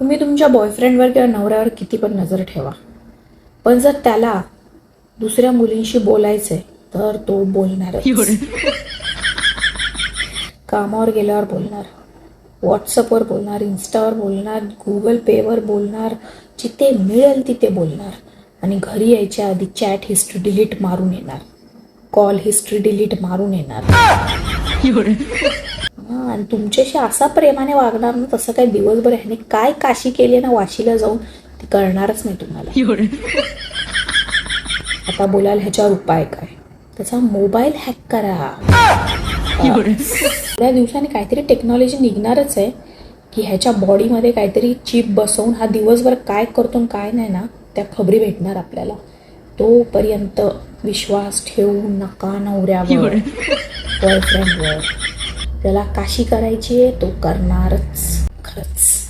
तुम्ही तुमच्या बॉयफ्रेंडवर किंवा नवऱ्यावर किती पण नजर ठेवा. पण जर त्याला दुसऱ्या मुलींशी बोलायचंय तर तो बोलणारच. कामावर गेल्यावर बोलणार व्हॉट्सअपवर बोलणार इन्स्टावर बोलणार गुगल पेवर बोलणार जिथे मिळेल तिथे बोलणार. आणि घरी यायच्या आधी चॅट हिस्ट्री डिलीट मारून येणार. कॉल हिस्ट्री डिलीट मारून येणार. हा, आणि तुमच्याशी असा प्रेमाने वागणार ना तसं काय दिवसभर ह्याने काय काशी केली ना वाशीला जाऊन ती कळणारच नाही तुम्हाला. आता बोलाल ह्याच्यावर उपाय काय? त्याचा मोबाईल हॅक करा. थोड्या दिवसांनी काहीतरी टेक्नॉलॉजी निघणारच आहे की ह्याच्या बॉडीमध्ये काहीतरी चिप बसवून हा दिवसभर काय करतो आणि काय नाही ना त्या खबरी भेटणार आपल्याला. तोपर्यंत विश्वास ठेवू नका नवऱ्यावर. बॉयफ्रेंडवर त्याला काशी करायची आहे तो करणारच. खरंच.